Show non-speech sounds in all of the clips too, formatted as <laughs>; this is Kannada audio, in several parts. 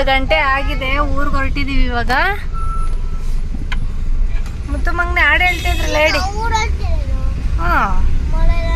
ಹತ್ತು ಗಂಟೆ ಆಗಿದೆ ಊರ್ಗ್ ಹೊರಟಿದೀವಿ ಇವಾಗ. ಮುತ್ತು ಮಂಗ್ನೆ ಹಾಡು ಹೇಳ್ತಿದ್ರಲ್ಲ ಹೇಳಿ. ಹಾ. ಮೊಲದ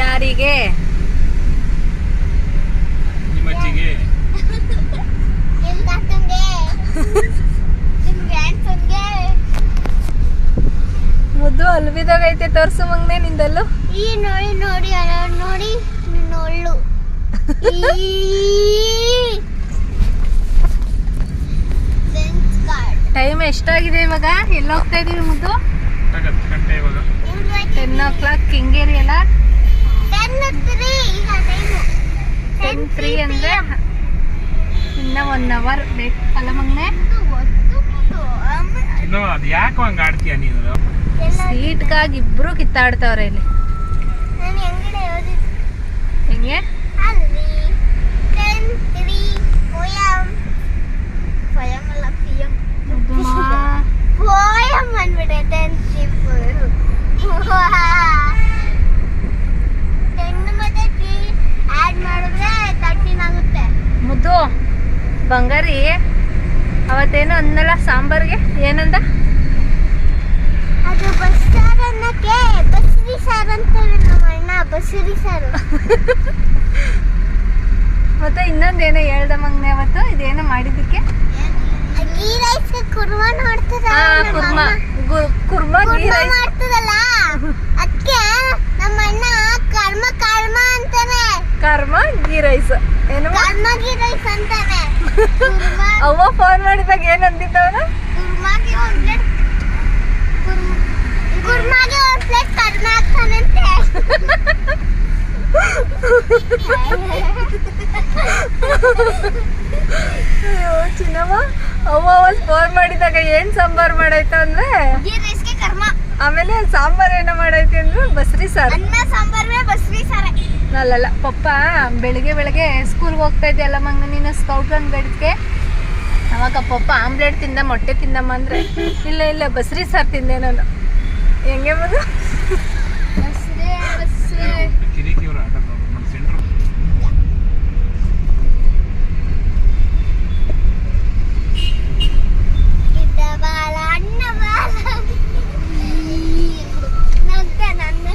ಯಾರಿಗೆ ನಿಮ್ಮ ಯಾರಿಗೆ? ನಿಮ್ ತಾತಂಗೆ. ನಿಮ್ ಗ್ರ್ಯಾಂಡ್ಸನ್ಗೆ ಮುದ್ದು ಅಲ್ಲಿ ಬಿದ್ದೋಗೈತೆ ತೋರ್ಸು ಮಂಗ್ನೆ ನಿಂದಲ್ಲು. ಈ ನೋಡಿ ನೋಡಿ ಅಣ್ಣ ನೋಡಿ ನಿನ್ನ ಒಳ್ಳು. ಬೆಂಚ್ ಕಾರ್ಡ್ ಟೈಮ್ ಎಷ್ಟಾಗಿದೆ ಇವಾಗ? ಎಲ್ಲ ಹೋಗ್ತಾ ಇದೀವಿ ಮುದ್ದು? ಹತ್ತು ಗಂಟೆ ಇವಾಗ. ಟೆನ್ ಓ ಕ್ಲಾಕ್ ಕೆಂಗೇರಿ ಅಲ್ಲ ಟೆನ್ ತ್ರೀ ಅಂದ್ರೆ ಇನ್ನ ಒನ್ ಅವರ್ ಬೇಕು ಅಲ್ಲ ಮಗನೆ? ಇನ್ನು ಅದು ಯಾಕೋ ಹಂಗ ಆಡ್ತೀಯ ನೀನು? ಸೀಟ್ಗಾಗಿ ಇಬ್ರು ಕಿತ್ತಾಡ್ತಾವ್ರೆ ಇಲ್ಲಿ. ಹೆಂಗೆ ಅಲ್ಲಿ ಟೆನ್ ತ್ರೀ ಪೋಯಂ ಪೋಯಂ ಅಲ್ಲ ಪಿ ಎಂ ಪೋಯಂ ಅಂದ್ಬಿಟ್ಟೆ ಟೆನ್ ಹೆಣ್ಣು ಮತ್ತೆ ತ್ರೀ ಆ್ಯಡ್ ಮಾಡಿದ್ರೆ ತರ್ಟೀನ್ ಆಗುತ್ತೆ. ಮುದ್ದು ಬಂಗಾರಿ ಅವತ್ತೇನು ಅಂದಲ್ಲ ಸಾಂಬಾರ್ಗೆ? ಏನಂದ? ಅದು ಬಸ್ ಸಾರು ಅನ್ನಕ್ಕೆ ಬಸ್ರಿ ಸಾರು ಅಂತಾರೆ ನಮ್ಮ ಅಣ್ಣ ಬಸ್ರಿ ಸಾರು. <laughs> ಮತ್ತೆ ಇನ್ನೊಂದೇನೋ ಹೇಳ್ದ ಮಂಗ್ನೆ ಅವತ್ತು? ಇದೇನೋ ಮಾಡಿದ್ದಕ್ಕೆ? ಗೀ ರೈಸ್ ಕುರ್ಮಾ ನೋಡ್ತದ ಹಾ ಕುರ್ಮಾ. ಕುರ್ಮಾ ಗೀ ರೈಸ್ ಮಾಡ್ತದಲ್ಲ? ಅದಕ್ಕೆ ನಮ್ಮ ಅಣ್ಣ ಕರ್ಮ ಕರ್ಮ ಅಂತಾನೆ. ಕರ್ಮ ಗೀ ರೈಸ್ ಏನು ಕರ್ಮ ಗೀ ರೈಸ್ ಅಂತಾನೆ. ಅವ್ವ ಫೋನ್ ಮಾಡಿದಾಗ ಏನ್ ಅಂದಿದ್ದವನ? ಕುರ್ಮಾಗೆ ಒಂದು ಪ್ಲೇಟ್ ಕುರ್ಮಾಗೆ ಒಂದು ಪ್ಲೇಟ್ ಕರ್ಮ ಹಾಕ್ತಾನಂತೆ <laughs> ಅಯ್ಯೋ ಚಿನ್ನಮ್ಮ ಅವ್ವ ಫೋನ್ ಮಾಡಿದಾಗ ಏನ್ ಸಾಂಬಾರ್ ಮಾಡೈತ ಅಂದ್ರೆ? ಆಮೇಲೆ ಸಾಂಬಾರ್ ಏನ ಮಾಡೈತಿ ಅಂದ್ರೆ ಬಸ್ರಿ ಸಾರು. ಅಲ್ಲಲ್ಲ ಪಪ್ಪ ಬೆಳಿಗ್ಗೆ ಬೆಳಗ್ಗೆ ಸ್ಕೂಲ್ಗೆ ಹೋಗ್ತಾ ಇದೆಯಲ್ಲ ಮಂಗ ನೀನು ಸ್ಕೌಟ್ ಅಂದ್ ಬೆಳಗ್ಗೆ ಅವಾಗ ಪಪ್ಪ ಆಮ್ಲೆಟ್ ತಿಂದ ಮೊಟ್ಟೆ ತಿಂದಮ್ಮ ಅಂದ್ರೆ ಇಲ್ಲ ಇಲ್ಲ ಬಸ್ರಿ ಸಾರು ತಿಂದೆ ನಾನು. ಹೆಂಗೆ ಮಗು ಬಸ್ರಿ ಬಸ್ರಿ ಕಿರಿಕಿವ್ರ ಆಟ ನಮ್ಮ ಸೆಂಟ್ರ್ ಗಿಡ್ಡ ಬಾಲ ಅಣ್ಣ ಬಾಲ ನಗ್ತ ನನ್ನ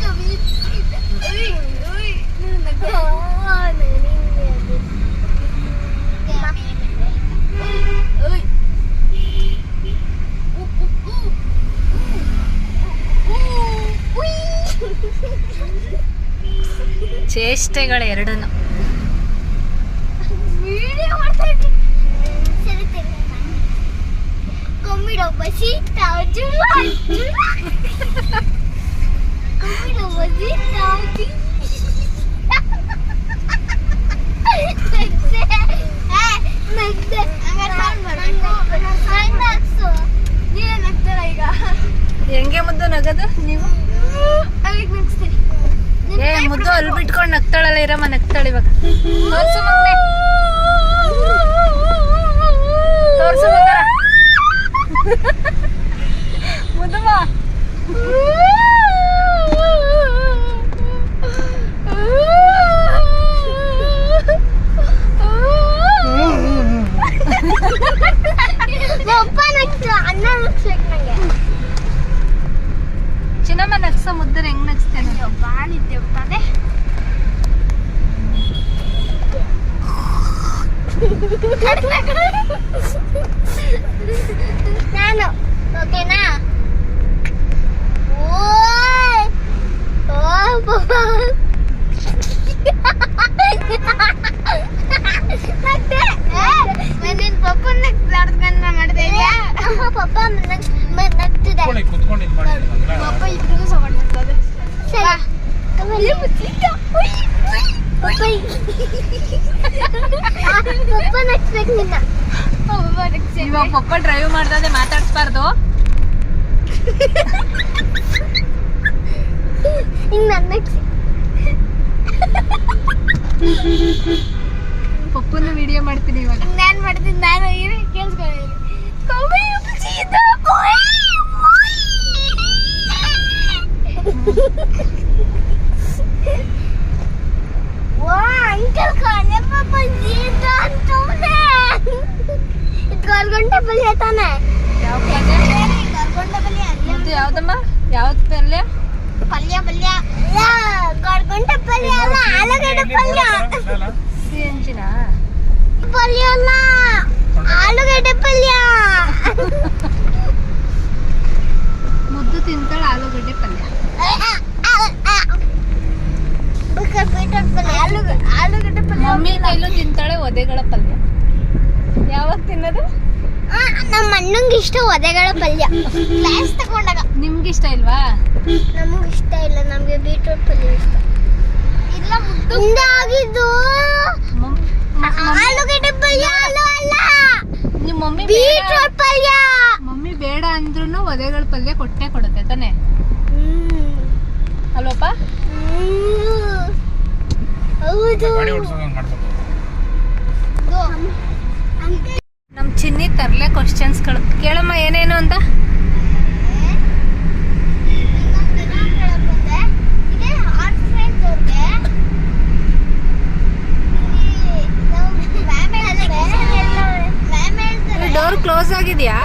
ಕವಿ ಉಯ್ ಉಯ್ ನಗ್ತ ಉಯ್ ಚೇಷ್ಟೆಗಳು ಎರಡೂ ವಿಡಿಯೋ ಮಾಡ್ತಾ ಇದ್ದೀನಿ ಸರಿ ಸರಿ ಕೊಮ್ಮಿಡೋ ಬಸೀತ ಜುಲ ಕೊಮ್ಮಿಡೋ ಬಸೀತ ಈಗ? ಹೆಂಗೆ ಮುದ್ದು ನಗದು? ನೀವು? ಅಲ್ಲಿಗೆ ನಗ್ಸ್ತೀನಿ ಏ ಮುದ್ದು ಅಲ್ಲಿ ಬಿಟ್ಕೊಂಡು ನಗ್ತಾಳಲ್ಲ ಇರಮ್ಮ ನಗ್ತಾಳ ಇವಾಗ. ತೋರ್ಸು ಚಿನ್ನಮ್ಮ ನಗ್ಸ ಮುದ್ರೆ ಭಾಳ ನಿದ್ದೆ ಬರ್ತದೆ ನಾನು ಓಕೆನಾ ಓ ನಿನ್ನ ಪಪ್ಪನ ನಗ್ಸ್ಕೊಂಡು ಮಾಡ್ತಾ ಇದೆಯಾ? ಪಪ್ಪ ನಗ್ ಪಪ್ಪ ಇಬ್ರು ಡ್ರೈವ್ ಮಾಡ್ದೆ ಮಾತಾಡ್ಸ್ಬಾರ್ದು. ಪಪ್ಪನ ವಿಡಿಯೋ ಮಾಡ್ತೀನಿ ಇವಾಗ. ನಾನು ಮಾಡ್ತೀನಿ ನಾನು ಕೇಳಿಸ್ಕೊಳ್ಳಿ. ಗೋಲ್ಗೊಂಡ ಪಲ್ಯ ತಾನೆ ಯಾವ್ದಮ್ಮ? ಯಾವ್ದು ಪಲ್ಯ? ಪಲ್ಯ ಪಲ್ಯ. ಗೋಲ್ಗೊಂಡ ಪಲ್ಯ ಅಲ್ಲ ಆಲೂಗಡ್ಡೆ ಪಲ್ಯ. ಪಲ್ಯ ಅಲ್ಲ ಆಲೂಗಡ್ಡೆ ಪಲ್ಯ. ಮುದ್ದು ತಿಂತಾಳೆ ಆಲೂಗಡ್ಡೆ ಪಲ್ಯ. ಮಮ್ಮಿ ಕೈಲೂ ತಿಂತಾಳೆ ಒದೆಗಳ ಪಲ್ಯ. ಯಾವಾಗ ತಿನ್ನೋದು? ನಮ್ಮ ಅಣ್ಣಂಗೆ ಇಷ್ಟ ಒದೆಗಳ ಪಲ್ಯ. ಕ್ಲಾಸ್ ತಗೊಂಡಾಗ. ನಿಮ್ಗೆ ಇಷ್ಟ ಇಲ್ವಾ? ನಮಗೆ ಇಷ್ಟ ಇಲ್ಲ ನಮಗೆ ಬೀಟ್ರೂಟ್ ಪಲ್ಯ ಇಷ್ಟ. ಇಲ್ಲ ಮುಂದೆ ಆಗಿದ್ದು ಆಲೂಗಡ್ಡೆ ಪಲ್ಯ ಅಲ್ಲ. ನಿಮ್ಮ ನಿಮ್ ಮಮ್ಮಿ ಬೇಡ. ಬೀಟ್ರೂಟ್ ಪಲ್ಯ. ಮಮ್ಮಿ ಬೇಡ ಅಂದ್ರೂ ಒದೆಗಳ ಪಲ್ಯ ಕೊಟ್ಟೆ ಕೊಡುತ್ತೆ ತಾನೆ. ನಮ್ ಚಿನ್ನಿ ತರ್ಲೆ ಕ್ವಶನ್ಸ್ಗಳು ಕೇಳಮ್ಮ ಏನೇನು ಅಂತ? ಡೋರ್ ಕ್ಲೋಸ್ ಆಗಿದ್ಯಾ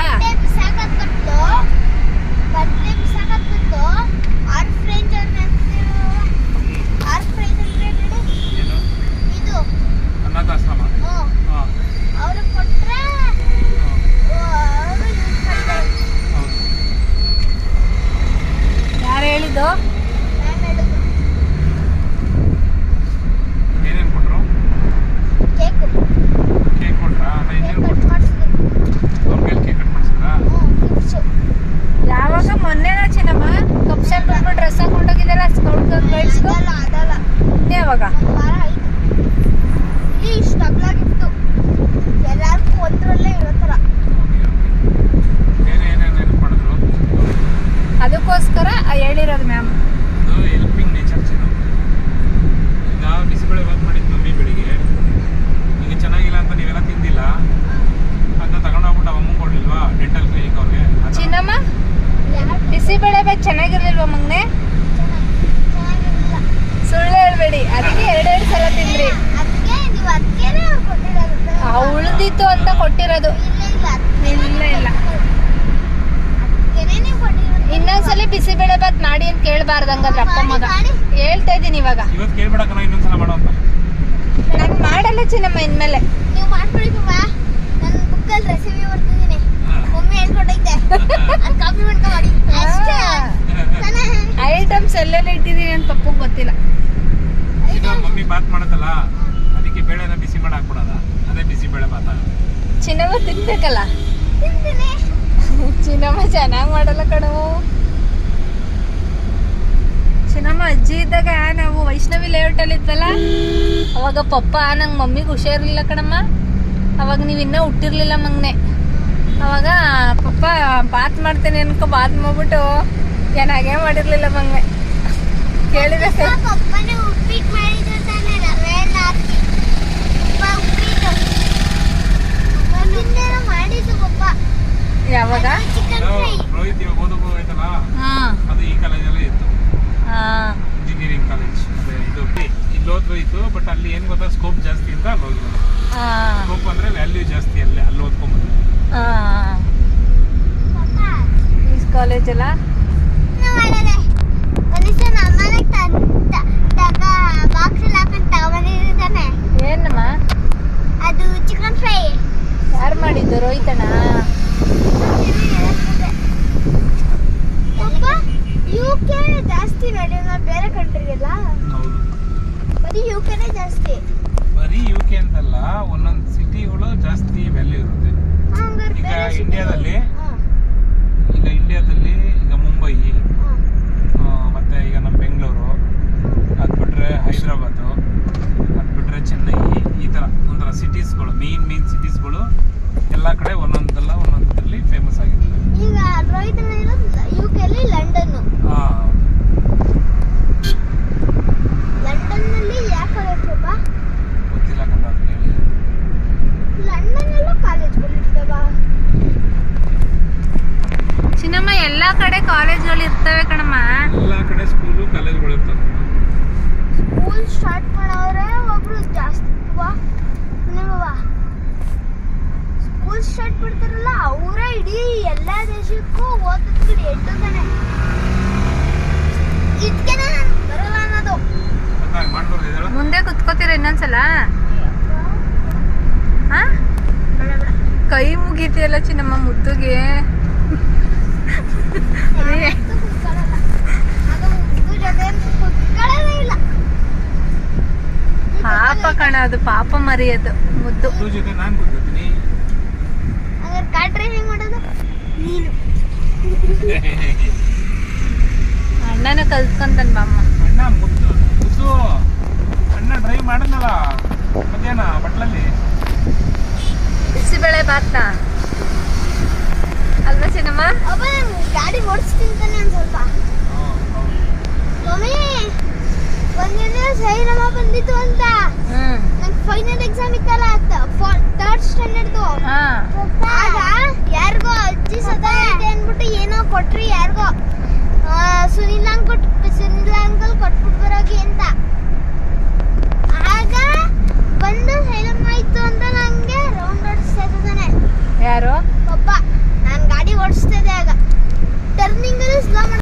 ಏನು ಇದು ಅನಾಥಾಶ್ರಮ ಹಾಂ ಅವ್ರು ಕೊಟ್ರೆ ಅವರು ಯೂಸ್ ಮಾಡ್ತಾರೆ ಹೌದು ಯಾರು ಹೇಳಿದ್ದು ಮ್ಯಾಮ್ ಹೇಳಿದ್ರು ಏನೇನು ಕೊಟ್ಟರು ಕೇಕು ಕೇಕ್ ಕೊಟ್ರಾ ಅಲ್ಲ ಇನ್ನೇನು ಕಟ್ ಕೊಟ್ಟರು ಮಾಡಿಸಿದ್ರು ಅವ್ರ ಕೈಲಿ ಕೇಕ್ ಕಟ್ ಮಾಡಿಸಿದ್ರಾ ಯಾವಾಗ ಮೊನ್ನೆನ ಚಿನ್ನಮ್ಮ ಕಪ್ ಶಾಪ್ ಬಂದ್ಬಿಟ್ಟು ಡ್ರೆಸ್ ಹಾಕೊಂಡೋಗಿದ್ದಾರ ಸ್ಕೌಟ್ ಗೈಡ್ಸ್ಗೂ ಅದಲ್ಲ ಅದಲ್ಲ ಯಾವಾಗ ಒಂದ್ ವಾರ ಆಯ್ತು ಇಲ್ಲಿ ಇಷ್ಟು ಅಗ್ಲಾಗಿತ್ತು ಎಲ್ಲಾರ್ಗೂ ಒಂದ್ರಲ್ಲೇ ಇರೋ ಥರ ಓಕೆ ಓಕೆ ಬೇರೆ ಏನೇನು ಹೆಲ್ಪ್ ಮಾಡಿದ್ರು ಅದಕ್ಕೋಸ್ಕರ ಹೇಳಿರೋದು ಮ್ಯಾಮ್ ಅದು ಹೆಲ್ಪಿಂಗ್ ನೇಚರ್ ಚಿನ್ನ ಈಗ ಬಿಸಿಬೇಳೆ ಬಾತ್ ಮಾಡಿದ್ದು ಮಮ್ಮಿ ಬೆಳಿಗ್ಗೆ ಈಗ ಚೆನ್ನಾಗಿಲ್ಲ ಅಂತ ನೀವೆಲ್ಲ ತಿಂದಿಲ್ಲ ಅದನ್ನ ತಗೊಂಡೋಗ್ಬಿಟ್ಟು ಅಮ್ಮಂಗೆ ಕೊಡ್ಲಿಲ್ವಾ ಡೆಂಟಲ್ ಕ್ಲಿನಿಕ್ ಅವ್ರಿಗೆ ಆ ಥರ. ಚಿನ್ನಮ್ಮ ಯಾರು ಬಿಸಿಬೇಳೆ ಬಾತ್ ಚೆನ್ನಾಗಿರ್ಲಿಲ್ವಾ ಮಗ್ನೆ ಚೆನ್ನಾಗಿರಲಿಲ್ಲ ಸುಳ್ಳು ಹೇಳ್ಬೇಡಿ ಅದಕ್ಕೆ ಎರಡೆರಡು ಸಲ ತಿಂದ್ರಿ ಅದಕ್ಕೆ ನೀವು ಅದಕ್ಕೇನೆ ಅವ್ರು ಕೊಟ್ಟಿರೋದು ಉಳ್ದಿತ್ತು ಅಂತ ಕೊಟ್ಟಿರೋದು. ಇಲ್ಲ ಇಲ್ಲ. ಇನ್ನೊಂದ್ಸಲಿ ಬಿಸಿಬೇಳೆ ಬಾತ್ ಮಾಡಿ ಅಂತ ಕೇಳ್ಬಾರ್ದಂಗಂದ್ರೆ ಅಪ್ಪ ಮಗ. ಹೇಳ್ತಾ ಇದೀನಿ ಇವಾಗ. ಇವತ್ತು ಕೇಳ್ಬೇಡಕ್ಕ ಇನ್ನೊಂದ್ಸಲ ಮಾಡೋ ಅಂತ. ನಾನು ಮಾಡಲ್ಲ ಚಿನ್ನಮ್ಮ ಇನ್ಮೇಲೆ. ನೀವು ಮಾಡ್ಕೊಳ್ಳಿ ನನ್ನ ಬುಕ್ಕಲ್ಲಿ ರೆಸಿಪಿ ಬರ್ತಿದ್ದೀನಿ ಮಮ್ಮಿ ಹೇಳ್ಕೊಟ್ಟೈತೆ. ಅದು ಕಾಪಿ ಮಾಡ್ಕೊ ಮಾಡಿ. ಅಷ್ಟೇ. ಐಟಮ್ಸ್ ಎಲ್ಲೆಲ್ಲ ಇಟ್ಟಿದೀನಿ ಅಂತ ಪಪ್ಪಂಗೆ ಗೊತ್ತಿಲ್ಲ. ಮಮ್ಮಿ ಬಾತ್ ಅದಕ್ಕೆ ಬೇಳೆನ ಬಿಸಿ ಮಾಡಿ ಹಾಕ್ಬಿಡೋದ? ಅದೇ ಬಿಸಿ ಬೇಳೆ ಭಾತ. ಚಿನ್ನಮ್ಮ ತಿನ್ಬೇಕಲ್ಲ? ಚಿನ್ನಮ್ಮ ಚೆನ್ನಾಗಿ ಮಾಡಲ್ಲ ಕಣವು ಚಿನ್ನಮ್ಮ ಅಜ್ಜಿ ಇದ್ದಾಗ ನಾವು ವೈಷ್ಣವಿ ಲೇಔಟ್ ಅಲ್ಲಿ ಇದ್ವಲ್ಲ? ಅವಾಗ ಪಪ್ಪ ನಂಗೆ ಮಮ್ಮಿಗೆ ಹುಷಾರಿರ್ಲಿಲ್ಲ ಕಣಮ್ಮ. ಅವಾಗ ನೀವು ಇನ್ನೂ ಹುಟ್ಟಿರ್ಲಿಲ್ಲ ಮಂಗ್ನೆ. ಅವಾಗ ಪಪ್ಪ ಬಾತ್ ಮಾಡ್ತೇನೆ ಅನ್ಕೊ ಬಾತ್ ಮಾಡ್ಬಿಟ್ಟು ಏನಾಗೇ ಮಾಡಿರ್ಲಿಲ್ಲ ಮಂಗ್ನೆ. ಕೇಳಿದೆ ಪಪ್ಪ ಪಪ್ಪನೇ ಉಪ್ಪಿಟ್ಟು ಮಾಡಿದ್ರು ತಾನೇ ರವೆ ಎಲ್ಲ ಹಾಕಿ ಪಪ್ಪ ಉಪ್ಪಿಟ್ಟು ಹಿಂದೆಲ್ಲ ಮಾಡಿದ್ದು ಪಪ್ಪ ಯಾವಾಗ? ಚಿಕನ್ ಇದು ಫ್ರೈ ರೋಹಿತ್ ಹಾ. ಅದು ಈ ಕಾಲೇಜಲ್ಲೇ ಇತ್ತು. ಹಾ. ಇಂಜಿನಿಯರಿಂಗ್ ಕಾಲೇಜ್ ಇದು ಇಲ್ಲಿ ಓದ್ ಹೋಯ್ತು ಬಟ್ ಅಲ್ಲಿ ಏನು ಗೊತ್ತಾ ಸ್ಕೋಪ್ ಜಾಸ್ತಿ ಅಂತ ಅಲ್ಲಿ ಹೋಗಿರೋದು ಹಾ. ಸ್ಕೋಪ್ ಅಂದ್ರೆ ವ್ಯಾಲ್ಯೂ ಜಾಸ್ತಿ ಅಲ್ಲೇ ಅಲ್ಲಿ ಓದ್ಕೊಂಬಂದು ಹಾ. ಪಪ್ಪ ಈ ಕಾಲೇಜ್ ಅಲ್ಲ ಏನಮ್ಮ? ಅದು ಚಿಕನ್ ಫ್ರೈ. ಯಾರು ಮಾಡಿದ್ದು ರೋಹಿತಣ್ಣ ಪಪ್ಪ ಯು ಕೆ ಜಾಸ್ತಿ ನಡೆಯೋಣ ಬೇರೆ ಕಂಟ್ರಿಗೆಲ್ಲ ಬರೀ ಯು ಕೆನೇ ಜಾಸ್ತಿ. ಬರೀ ಯು ಕೆ ಅಂತಲ್ಲ ಒಂದೊಂದು ಸಿಟಿಗಳು ಜಾಸ್ತಿ ವ್ಯಾಲ್ಯೂ ಇರುತ್ತೆ ಈಗ ಇಂಡಿಯಾದಲ್ಲಿ ಈಗ ಇಂಡಿಯಾದಲ್ಲಿ ಈಗ ಮುಂಬೈ ಅವರೇ ಇಡೀ ಎಲ್ಲ ದೇಶಕ್ಕೂ ಓದಿದ್ ಎಂಟು ತಾನೆ. ಇದಕ್ಕೆ ನಾನು ಬರಲ್ಲ ಅನ್ನೋದು. ಮತ್ತೆ ಮಾಡ್ಬೋದು ಹೇಳು ಮುಂದೆ ಕುತ್ಕೋತೀರ ಇನ್ನೊಂದ್ಸಲ? ಕೈ ಮುಗೀತಿಯಲ್ಲ ಚಿನ್ನಮ್ಮ ಮುದ್ದುಗೆ. ಪಾಪ ಕಣ ಅದು ಪಾಪ ಮರಿ ಅದು ಮುದ್ದು ಜೊತೆ ನಾನು ಕಾರ್ ಡ್ರೈವಿಂಗ್ ಮಾಡೋದು? ನೀನು. ಅಣ್ಣನ ಕಲ್ತ್ಕೊಂತಾನ ಬಾಮ್ಮ ಅಣ್ಣ ಮುದ್ದು ಮುದ್ದು. ಅಣ್ಣ ಡ್ರೈವ್ ಮಾಡಿದ್ನಲ್ಲ ಮಧ್ಯಾಹ್ನ ಬಟ್ಲಲ್ಲಿ. ಬಿಸಿಬೇಳೆ ಬಾತ್ತಾ ಅಲ್ವಾ ಸಿನಿಮಾ? ಅಪ್ಪ ನಾನು ಗಾಡಿ ಓಡಿಸ್ತೀನಿ ತಾನೆ ಒಂದು ಸ್ವಲ್ಪ. ಮಮ್ಮಿ ಒಂದಿನ ಸೈನಮ್ಮ ಬಂದಿತ್ತು ಅಂತ. ಹ್ಮ್. ನಂಗೆ ಫೈನಲ್ ಎಕ್ಸಾಮ್ ಇತ್ತಲ್ಲ ಥರ್ಡ್ ಸ್ಟ್ಯಾಂಡರ್ಡ್ದು ಹಾ. ಕೊಟ್ರಿ ಯಾರಿಗೋ. ಸುನಿಲ್ ಅಂಕಲ್ ಸುನಿಲ್ ಅಂಕಲ್ ಕೊಟ್ಬಿಟ್ಟು ಬರೋಗಿ ಅಂತ. ಆಗ ಬಂದು ಹೆಲ್ಪ್ ಆಯ್ತು ಅಂತ ನಂಗೆ ರೌಂಡ್ ಓಡಿಸ್ತಾ ಇದ್ದಾನೆ. ಯಾರು? ಒಬ್ಬ. ನಾನು ಗಾಡಿ ಓಡಿಸ್ತಾ ಇದ್ದೆ ಆಗ. ಟರ್ನಿಂಗಲ್ಲಿ